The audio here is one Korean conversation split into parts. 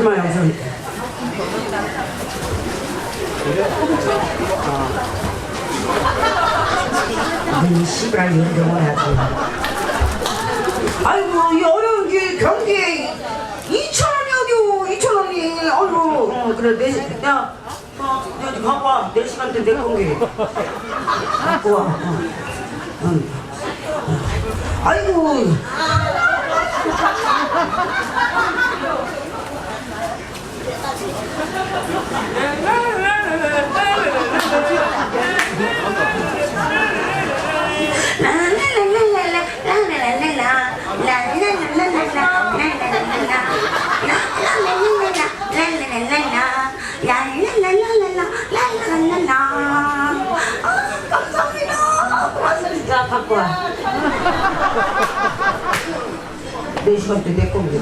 아줌마 여기서 이 씨발 연정을 해야지 아이고 이 어려운 게 경기에 2천 원이요 2천 원이 아이고 어, 그래 내 야, 어, 여기 갖고 와. 내 시간 때내 공기 갖고 와 어. 응. 아이고 감사합니다. 고맙습니다. 갖고 와. 내 시간 때내 공기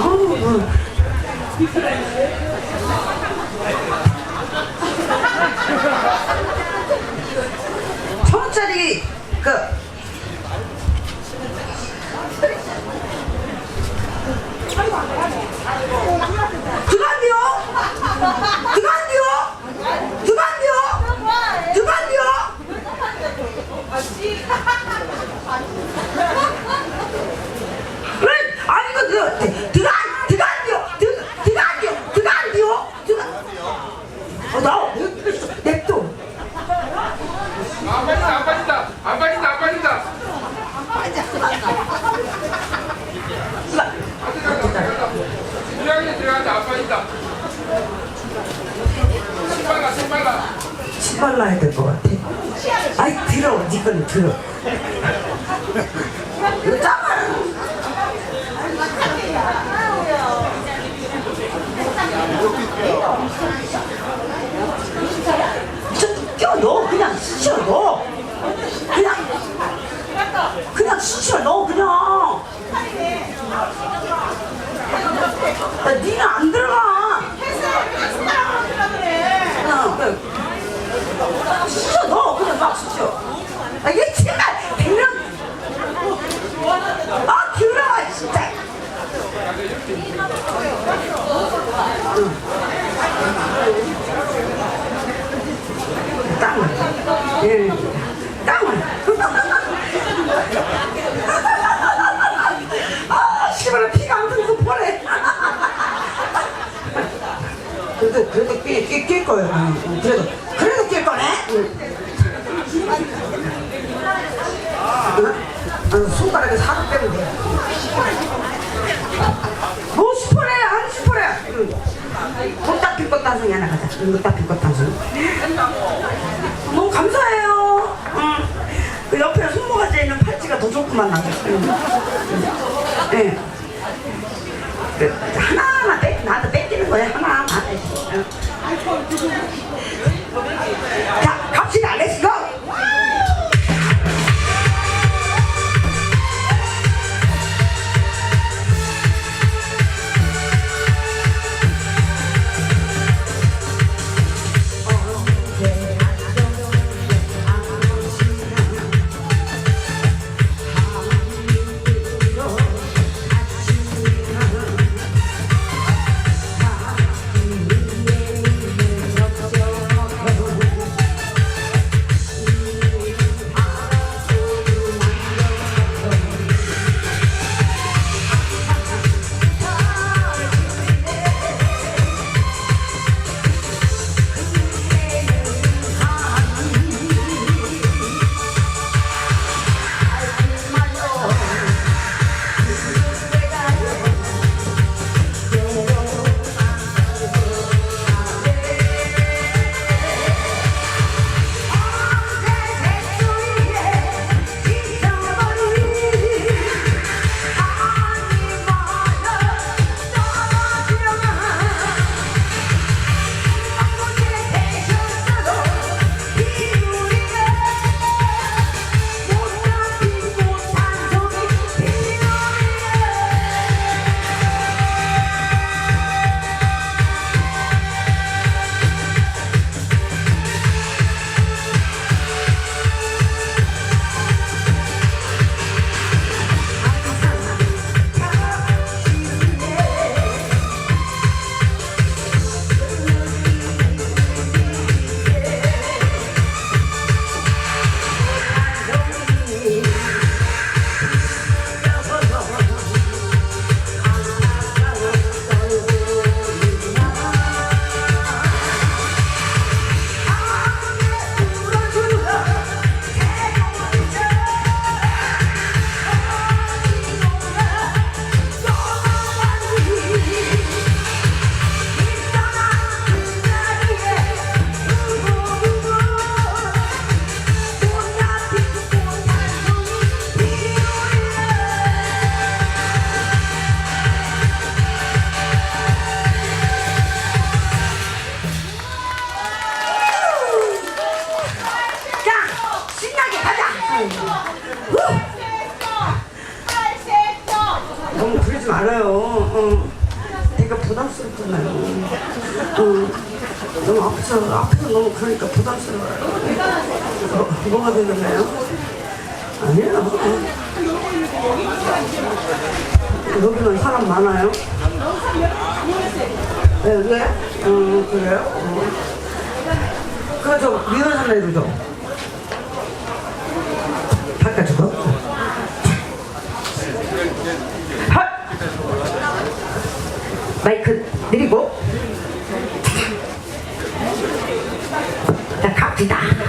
어우, 천 원짜리 그 두간디요? 두간디요? 두간디요? 두간디요? 왜? 아니 그 드- 드간 드간디요? 드 드간디요? 드간디요? 드간 어나 냅둬 안 빠진다 안 빠진다 안 빠진다 안 빠진다 신발라 신발 라야 될 것 같아. 아이 들어, 니건 들어. 이거 넣어 그냥 쑤셔 넣어. 그냥 그냥 쑤셔 넣어 그냥. 야, 니는 안 들어가. 그냥 그 쑤셔 넣어 그냥 막 쑤셔 아, 얘 제발 대면 아 기울어 진짜 응. 땅을 예 땅을 아 씨발 피가 안 흐르고 보래 그래도 그래도 낄, 낄, 낄 거예요. 응, 그래도 그래도 낄 거네. 응. 응? 아, 손가락에 살을 빼면 돼. 뭐 슈퍼래 안 슈퍼래. 못딱 필것 단성이 하나 가자. 못딱 필것 단성. 너무 감사해요. 응. 그 옆에 손모가지에 있는 팔찌가 더 좋구만 나도. 응. 응. 네. 그, 하나하나 뺏, 나도 뺏기는 거야, 하나하나. 응. 자, 갑시다, 렛츠고! 너무 앞에서, 앞에서 너무 그러니까 부담스러워요. 어, 뭐가 되는가요? 아니에요. 어. 여기는 사람 많아요? 네, 왜? 어, 그래요? 어. 그거 좀 리허설해도 좀. 바꿔주고. 헛! 마이크 내리고 Tá.